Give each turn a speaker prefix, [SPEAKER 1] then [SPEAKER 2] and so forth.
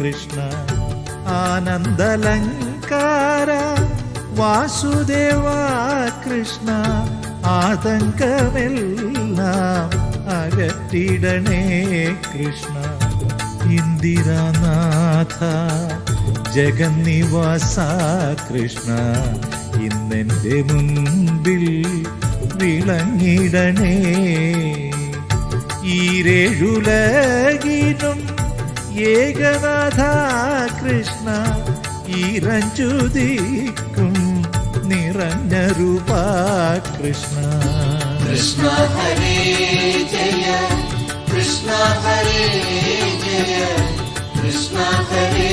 [SPEAKER 1] കൃഷ്ണ ആനന്ദലങ്കാര വാസുദേവ കൃഷ്ണ ആതങ്കമെല്ലാം അകറ്റിടണേ കൃഷ്ണ. ഇന്ദിരാനാഥ ജഗന്നിവാസ കൃഷ്ണ ഇന്നെന്റെ മുൻപിൽ വിളങ്ങിടണേ. ഈരേഴുലകിനും ఏకనాథ కృష్ణ ఈరంజుదిక్కుం నిరంజ రూపా కృష్ణ
[SPEAKER 2] కృష్ణ హరే జయ కృష్ణ హరే జయ కృష్ణ హరే